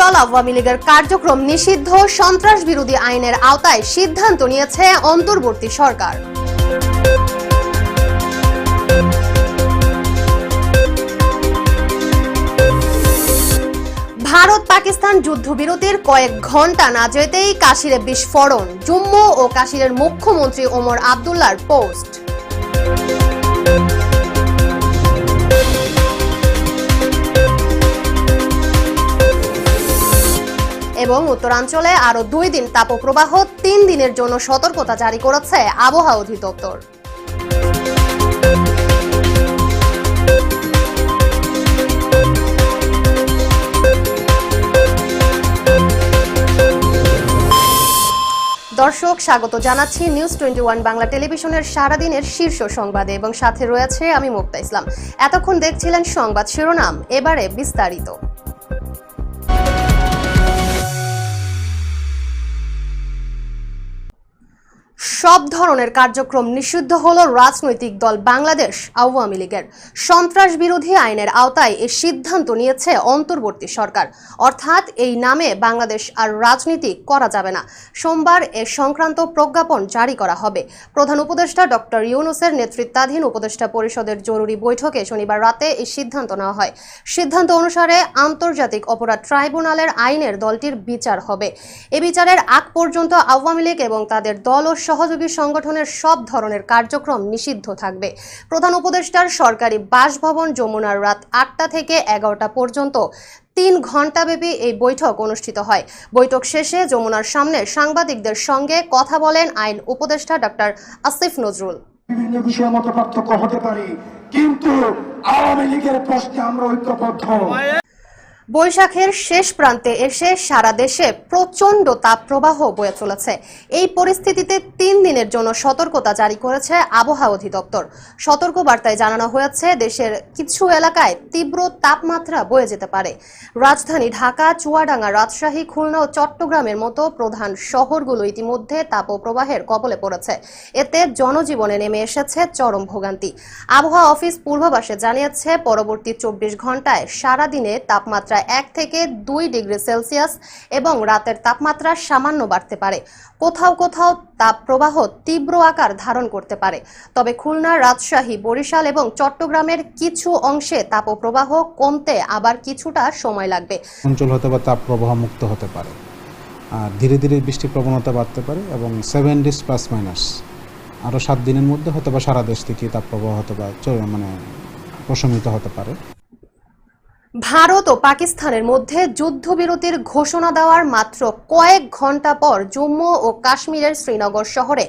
দল আওয়ামী লীগের কার্যক্রম নিষিদ্ধ, সন্ত্রাস বিরোধী আইনের আওতায় সিদ্ধান্ত নিয়েছে অন্তর্বর্তী সরকার। ভারত পাকিস্তান যুদ্ধবিরতির কয়েক ঘণ্টা না যেতেই কাশিরে বিস্ফোরণ, জম্মু ও কাশিরের মুখ্যমন্ত্রী ওমর আবদুল্লার পোস্ট। এবং উত্তরাঞ্চলে আরও দুই দিন তাপপ্রবাহ, তিন দিনের জন্য সতর্কতা জারি করেছে আবহাওয়া অধিদপ্তর। দর্শক, স্বাগত জানাচ্ছি নিউজ টোয়েন্টি ওয়ান বাংলা টেলিভিশনের সারাদিনের শীর্ষ সংবাদে এবং সাথে রয়েছে আমি মুক্তা ইসলাম। এতক্ষণ দেখছিলেন সংবাদ শিরোনাম, এবারে বিস্তারিত। সব ধরনের কার্যক্রম নিষিদ্ধ হল রাজনৈতিক দল বাংলাদেশ আওয়ামী লীগের। সন্ত্রাস বিরোধী আইনের আওতায় এ সিদ্ধান্ত নিয়েছে অন্তর্বর্তী সরকার। অর্থাৎ এই নামে বাংলাদেশ আর রাজনীতি করা যাবে না। সোমবার এ সংক্রান্ত প্রজ্ঞাপন জারি করা হবে। প্রধান উপদেষ্টা ডক্টর ইউনুসের নেতৃত্বাধীন উপদেষ্টা পরিষদের জরুরি বৈঠকে শনিবার রাতে এই সিদ্ধান্ত নেওয়া হয়। সিদ্ধান্ত অনুসারে আন্তর্জাতিক অপরাধ ট্রাইব্যুনালের আইনের দলটির বিচার হবে। এ বিচারের আগ পর্যন্ত আওয়ামী লীগ এবং তাদের দল ও সহযোগী সংগঠনের সব ধরনের কার্যক্রম নিষিদ্ধ থাকবে। প্রধান উপদেষ্টার সরকারি বাসভবন যমুনার রাত আটটা থেকে এগারোটা পর্যন্ত তিন ঘণ্টাব্যাপী এই বৈঠক অনুষ্ঠিত হয়। বৈঠক শেষে যমুনার সামনে সাংবাদিকদের সঙ্গে কথা বলেন আইন উপদেষ্টা ডক্টর আসিফ নজরুল। বিভিন্ন বিষয়ে মত পার্থক্য হতে পারে, কিন্তু আওয়ামী লীগের প্রশ্নে আমরা ঐক্যবদ্ধ। বৈশাখের শেষ প্রান্তে এসে সারা দেশে প্রচণ্ড তাপপ্রবাহ বয়ে চলেছে। এই পরিস্থিতিতে তিন দিনের জন্য সতর্কতা জারি করেছে আবহাওয়া অধিদপ্তর। সতর্ক বার্তায় জানানো হয়েছে, দেশের কিছু এলাকায় তীব্র তাপমাত্রা বয়ে যেতে পারে। রাজধানী ঢাকা, চুয়াডাঙ্গা, রাজশাহী, খুলনা ও চট্টগ্রামের মতো প্রধান শহরগুলো ইতিমধ্যে তাপপ্রবাহের কবলে পড়েছে। এতে জনজীবনে নেমে এসেছে চরম ভোগান্তি। আবহাওয়া অফিস পূর্বাভাসে জানিয়েছে, পরবর্তী চব্বিশ ঘন্টায় সারাদিনে তাপমাত্রা এক থেকে দুই ডিগ্রি সেলসিয়াস এবং রাতের তাপমাত্রা সামান্য বাড়তে পারে। কোথাও কোথাও তাপপ্রবাহ তীব্র আকার ধারণ করতে পারে। তবে খুলনা, রাজশাহী, বরিশাল এবং চট্টগ্রামের কিছু অংশে তাপপ্রবাহ কমতে আবার কিছুটা সময় লাগবে। অঞ্চল হতে বা তাপ প্রবাহ মুক্ত হতে পারে। আর ধীরে ধীরে বৃষ্টির প্রবণতা বাড়তে পারে এবং সেভেন ডেজ প্লাস মাইনাস আরও সাত দিনের মধ্যে হয়তো বা সারা দেশ থেকে তাপ প্রবাহ হতে বা মানে প্রশমিত হতে পারে। ভারত ও পাকিস্তানের মধ্যে যুদ্ধবিরতির ঘোষণা দেওয়ার মাত্র কয়েক ঘণ্টা পর জম্মু ও কাশ্মীরের শ্রীনগর শহরে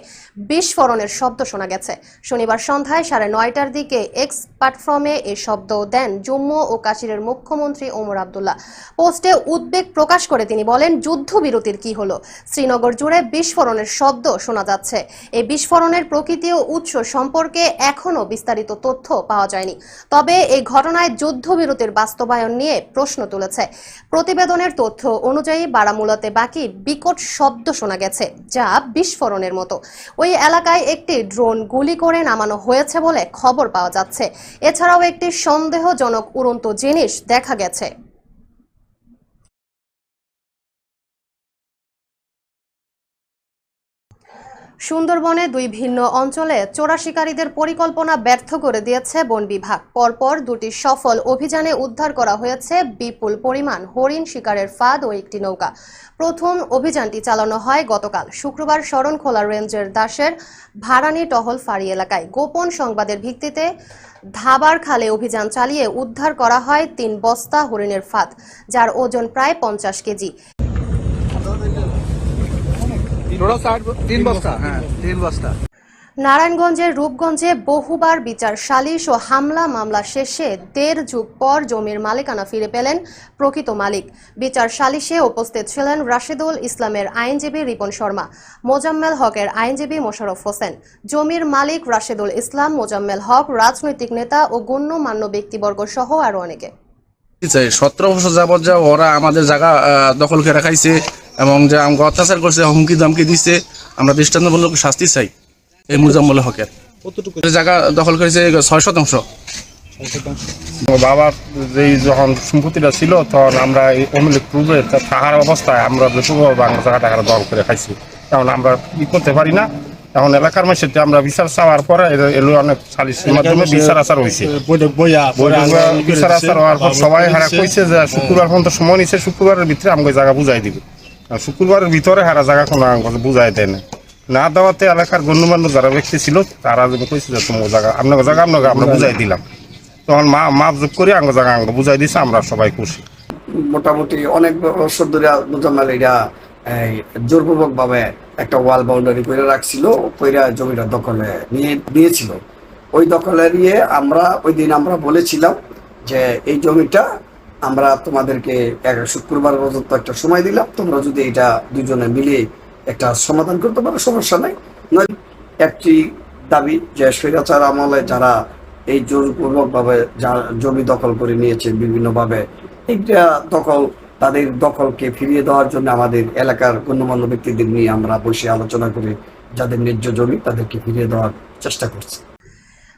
বিস্ফোরণের শব্দ শোনা গেছে। শনিবার সন্ধ্যায় সাড়ে নয়টার দিকে এক্স প্ল্যাটফর্মে এই শব্দ দেন জম্মু ও কাশ্মীরের মুখ্যমন্ত্রী ওমর আবদুল্লাহ। পোস্টে উদ্বেগ প্রকাশ করে তিনি বলেন, যুদ্ধবিরতির কি হলো? শ্রীনগর জুড়ে বিস্ফোরণের শব্দ শোনা যাচ্ছে। এই বিস্ফোরণের প্রকৃতি ও উৎস সম্পর্কে এখনও বিস্তারিত তথ্য পাওয়া যায়নি। তবে এই ঘটনায় যুদ্ধবিরতির বাস্তবায়ন নিয়ে প্রশ্ন তুলেছে। প্রতিবেদনের তথ্য অনুযায়ী বারামুলাতে বাকি বিকট শব্দ শোনা গেছে, যা বিস্ফোরণের মতো। ওই এলাকায় একটি ড্রোন গুলি করে নামানো হয়েছে বলে খবর পাওয়া যাচ্ছে। এছাড়াও একটি সন্দেহজনক উড়ন্ত জিনিস দেখা গেছে। সুন্দরবনে দুই ভিন্ন অঞ্চলে চোরা শিকারীদের পরিকল্পনা ব্যর্থ করে দিয়েছে বন বিভাগ। পরপর দুটি সফল অভিযানে উদ্ধার করা হয়েছে বিপুল পরিমাণ হরিণ শিকারের ফাঁদ ও একটি নৌকা। প্রথম অভিযানটি চালানো হয় গতকাল শুক্রবার শরণখোলা রেঞ্জের দাসের ভাড়ানি টহল ফাঁড়ি এলাকায়। গোপন সংবাদের ভিত্তিতে ধাবার খালে অভিযান চালিয়ে উদ্ধার করা হয় তিন বস্তা হরিণের ফাঁদ, যার ওজন প্রায় পঞ্চাশ কেজি। টোটাল ষাট তিন বস্তা। হ্যাঁ তিন বস্তা। নারায়ণগঞ্জের রূপগঞ্জে বহুবার বিচার সালিশ ও হামলা মামলা শেষে দেড় যুগ পর জমির মালিকানা ফিরে পেলেন প্রকৃত মালিক। বিচার সালিশে উপস্থিত ছিলেন রাশেদুল ইসলামের আইনজীবী রিপন শর্মা মোজাম্মেল হকের আইনজীবী মোশাররফ হোসেন। জমির মালিক রাশেদুল ইসলাম মোজাম্মেল হক রাজনৈতিক নেতা ও গণ্যমান্য ব্যক্তিবর্গ সহ আরও অনেকে। সতেরো বছর যাবৎ যা ওরা আমাদের জায়গা দখল করে রাখাইছে এবং যে আমাকে অত্যাচার করছে হুমকি দামকি দিচ্ছে আমরা দৃষ্টান্তমূলক শাস্তি চাই এই মুজাম্মল হকের। কতটুকু? জায়গা দখল করেছে ছয় শতাংশ। বাবার যেই যখন সম্পত্তিটা ছিল তখন আমরা এই অমলিক পূর্বে থাকার অবস্থায় আমরা বাংলা জায়গা টাকার দল করে খাইছি। কারণ আমরা ই করতে পারি না। এখন এলাকার মানুষের আমরা বিচার চাওয়ার পরে এলো অনেক সালিসের মাধ্যমে বিচার আচার হয়েছে বিচার। আচার হওয়ার পর সবাই হারা কইছে যে শুক্রবার পর্যন্ত সময় নিচ্ছে শুক্রবারের ভিতরে আমাকে জায়গা বুঝাই দিবে। আর শুক্রবারের ভিতরে হারা জায়গা কোনো আমাকে বুঝাই দেয় না। না দেওয়াতে এলাকার গণ্যমান্য যারা ব্যক্তি ছিল তারা যেন কইছে যে তোমার জায়গা আপনাকে জায়গা আপনাকে আমরা বুঝাই দিলাম। তখন মা মাপ যোগ করে আঙ্গ জায়গা আঙ্গ বুঝাই দিছে আমরা সবাই খুশি। মোটামুটি অনেক বছর ধরে মোজাম্মেল এরা এই জোরপূর্বক ভাবে একটা ওয়াল বাউন্ডারি করে রাখছিল কইরা জমিটা দখলে নিয়ে নিয়েছিল ওই দখলে নিয়ে আমরা ওই দিন আমরা বলেছিলাম যে এই জমিটা আমরা তোমাদেরকে শুক্রবার পর্যন্ত একটা সময় দিলাম। তোমরা যদি এটা দুজনে মিলে একটা সমাধান করতে পারো, সমস্যা নাই। নয়, একটি দাবি যে স্বৈরাচার আমলে যারা এই জোরপূর্বক ভাবে জমি দখল করে নিয়েছে বিভিন্নভাবে, এইটা দখল, তাদের দখলকে ফিরিয়ে দেওয়ার জন্য আমাদের এলাকার গণ্যমান্য ব্যক্তিদের নিয়ে আমরা বসে আলোচনা করে যাদের ন্যায্য জমি তাদেরকে ফিরিয়ে দেওয়ার চেষ্টা করছি।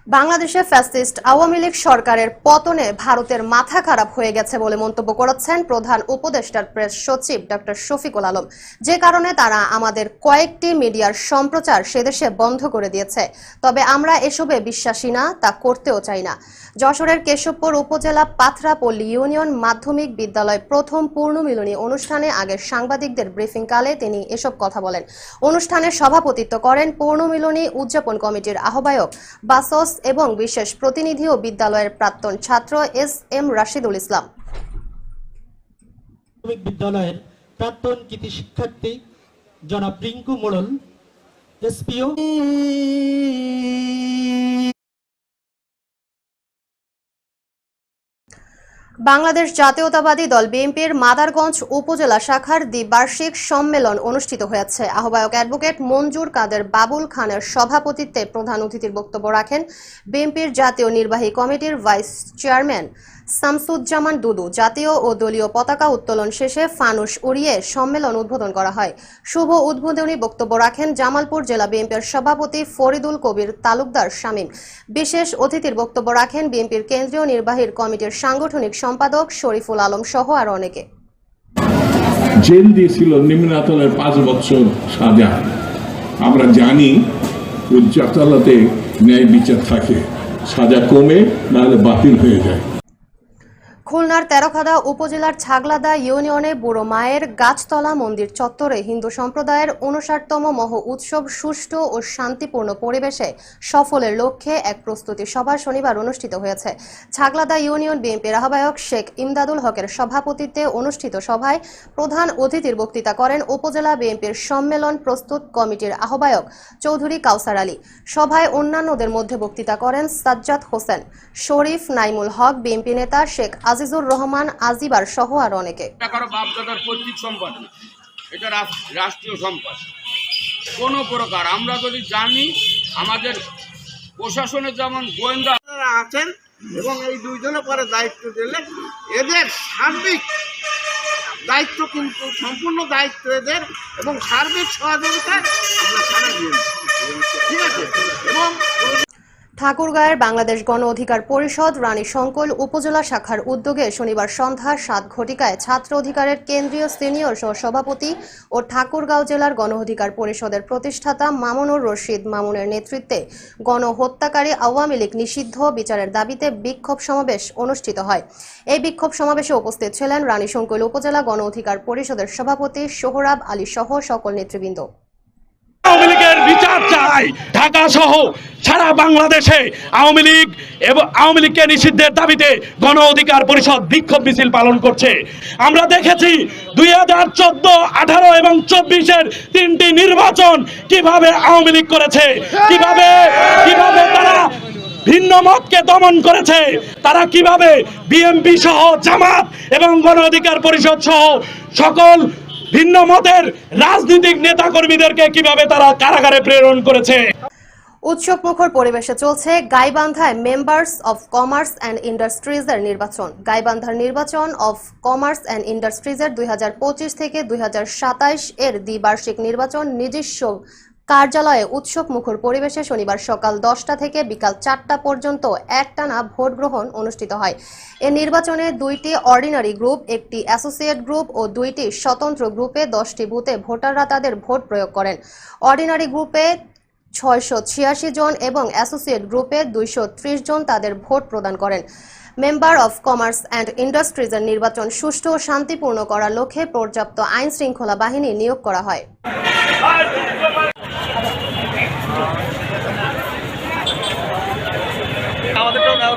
বাংলাদেশে ফ্যাসিস্ট আওয়ামী লীগ সরকারের পতনে ভারতের মাথা খারাপ হয়ে গেছে বলে মন্তব্য করেছেন প্রধান উপদেষ্টার প্রেস সচিব ডক্টর শফিকুল আলম। যে কারণে তারা আমাদের কয়েকটি মিডিয়ার সম্প্রচার সেদেশে বন্ধ করে দিয়েছে। তবে আমরা এসবে বিশ্বাসী না, তা করতেও চাই না। যশোরের কেশবপুর উপজেলা পাথরাপল্লী ইউনিয়ন মাধ্যমিক বিদ্যালয় প্রথম পূর্ণমিলনী অনুষ্ঠানে আগের সাংবাদিকদের ব্রিফিংকালে তিনি এসব কথা বলেন। অনুষ্ঠানে সভাপতিত্ব করেন পূর্ণমিলনী উদযাপন কমিটির আহ্বায়ক বাসস এবং বিশেষ প্রতিনিধি ও বিদ্যালয়ের প্রাক্তন ছাত্র এস এম রাশিদুল ইসলাম। বিদ্যালয়ের প্রাক্তন কৃতি শিক্ষার্থী জনাব রিঙ্কু মোড়ল, এসপিও। বাংলাদেশ জাতীয়তাবাদী দল বিএনপির মাদারগঞ্জ উপজেলা শাখার দ্বিবার্ষিক সম্মেলন অনুষ্ঠিত হয়েছে। আহ্বায়ক অ্যাডভোকেট মঞ্জুর কাদের বাবুল খানের সভাপতিত্বে প্রধান অতিথির বক্তব্য রাখেন বিএনপির জাতীয় নির্বাহী কমিটির ভাইস চেয়ারম্যান শামসুজ্জামান দুদু জাতীয় ও দলীয় পতাকা উত্তোলন শেষে ফানুস উড়িয়ে সম্মেলন উদ্বোধন করা হয়। শুভ উদ্বোধনী বক্তব্য রাখেন জামালপুর জেলা বিএনপির সভাপতি ফরিদুল কবির তালুকদার শামীম। বিশেষ অতিথির বক্তব্য রাখেন বিএনপির কেন্দ্রীয় নির্বাহী কমিটির সাংগঠনিক সম্পাদক শরীফুল আলম সহ আর অনেকে। জেল দিয়েছিল নিম্নাতলের পাঁচ বছর সাজা। আমরা জানি উচ্চ আদালতে ন্যায় বিচার থাকে। সাজা কমে নাহলে বাতিল হয়ে যায়। খুলনার তেরখাদা উপজেলার ছাগলাদা ইউনিয়নে বুড়ো মায়ের গাছতলা মন্দির চত্বরে হিন্দু সম্প্রদায়ের উনষাটতম মহ উৎসব সুষ্ঠু ও শান্তিপূর্ণ পরিবেশে সফলের লক্ষ্যে এক প্রস্তুতি সভা শনিবার অনুষ্ঠিত হয়েছে। ছাগলাদা ইউনিয়ন বিএনপির আহ্বায়ক শেখ ইমদাদুল হকের সভাপতিত্বে অনুষ্ঠিত সভায় প্রধান অতিথির বক্তৃতা করেন উপজেলা বিএনপির সম্মেলন প্রস্তুত কমিটির আহ্বায়ক চৌধুরী কাউসার আলী। সভায় অন্যান্যদের মধ্যে বক্তৃতা করেন সাজ্জাদ হোসেন, শরীফ নাইমুল হক বিএনপি নেতা শেখ আজিজুর রহমান আজিবার সহ আর অনেকে। এটা কারও বাপদাদার পৈতৃক সম্পদ না। এটা রাষ্ট্রীয় সম্পদ। কোনো প্রকার। আমরা যদি জানি আমাদের প্রশাসনের যেমন গোয়েন্দা আছেন এবং এই দুইজনে পরে দায়িত্ব দিলেন এদের সার্বিক দায়িত্ব কিন্তু সম্পূর্ণ দায়িত্ব এদের এবং সার্বিক সহযোগিতায় আমরা সারা ঠিক আছে? এবং ঠাকুরগাঁয়ের বাংলাদেশ গণ অধিকার পরিষদ, রানী শঙ্কল উপজেলা শাখার উদ্যোগে শনিবার সন্ধ্যা সাত ঘটিকায় ছাত্র অধিকারের কেন্দ্রীয় সিনিয়র সহ সভাপতি ও ঠাকুরগাঁও জেলার গণ অধিকার পরিষদের প্রতিষ্ঠাতা মামুনুর রশিদ মামুনের নেতৃত্বে গণহত্যাকারী আওয়ামী লীগ নিষিদ্ধ বিচারের দাবিতে বিক্ষোভ সমাবেশ অনুষ্ঠিত হয়। এই বিক্ষোভ সমাবেশে উপস্থিত ছিলেন রানী শঙ্কল উপজেলা গণ অধিকার পরিষদের সভাপতি সোহরাব আলী সহ সকল নেতৃবৃন্দ। বিচার চাই। ঢাকা সহ সারা বাংলাদেশে আওয়ামী লীগ এবং আওয়ামী লীগকে নিষিদ্ধের দাবিতে গণ অধিকার পরিষদ বিক্ষোভ মিছিল পালন করছে। আমরা দেখেছি দুই হাজার চোদ্দ, আঠারো এবং চব্বিশের তিনটি নির্বাচন কীভাবে আওয়ামী লীগ করেছে, কীভাবে কীভাবে তারা ভিন্ন মতকে দমন করেছে, তারা কীভাবে বিএমপি সহ জামাত এবং গণ অধিকার পরিষদ সহ সকল ভিন্ন মতের রাজনৈতিক নেতাকর্মীদেরকে কীভাবে তারা কারাগারে প্রেরণ করেছে? উৎসব মুখর পরিবেশে চলছে গাইবান্ধায় মেম্বার্স অফ কমার্স অ্যান্ড ইন্ডাস্ট্রিজের নির্বাচন। গাইবান্ধার নির্বাচন অফ কমার্স অ্যান্ড ইন্ডাস্ট্রিজের দুই হাজার পঁচিশ থেকে দুই এর দ্বিবার্ষিক নির্বাচন নিজস্ব কার্যালয়ে উৎসব মুখর পরিবেশে শনিবার সকাল দশটা থেকে বিকাল চারটা পর্যন্ত একটানা ভোট গ্রহণ অনুষ্ঠিত হয়। এ নির্বাচনে দুইটি অর্ডিনারি গ্রুপ, একটি অ্যাসোসিয়েট গ্রুপ ও দুইটি স্বতন্ত্র গ্রুপে দশটি বুথে ভোটাররা তাদের ভোট প্রয়োগ করেন। অর্ডিনারি গ্রুপে ছয়শো ছিয়াশি জন এবং অ্যাসোসিয়েট গ্রুপে দুইশো ত্রিশ জন তাদের ভোট প্রদান করেন। মেম্বার অফ কমার্স অ্যান্ড ইন্ডাস্ট্রিজের নির্বাচন সুষ্ঠু ও শান্তিপূর্ণ করার লক্ষ্যে পর্যাপ্ত আইন শৃঙ্খলা বাহিনী নিয়োগ করা হয়। আমাদেরটাও নাও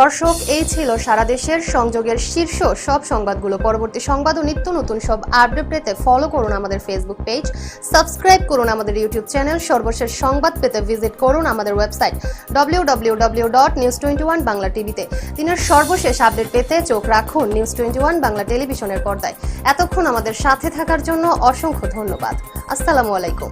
দর্শক, এই ছিল সারা দেশের সংযোগের শীর্ষ সব সংবাদগুলো। পরবর্তী সংবাদ ও নিত্য নতুন সব আপডেট পেতে ফলো করুন আমাদের ফেসবুক পেজ সাবস্ক্রাইব করুন আমাদের ইউটিউব চ্যানেল সর্বশেষ সংবাদ পেতে ভিজিট করুন আমাদের website W W W dot news twenty one Bangla টিভিতে দিনের সর্বশেষ আপডেট পেতে চোখ রাখুন নিউজ টোয়েন্টি ওয়ান বাংলা টেলিভিশনের পর্দায়। এতক্ষণ আমাদের সাথে থাকার জন্য অসংখ্য ধন্যবাদ। আসসালামু আলাইকুম।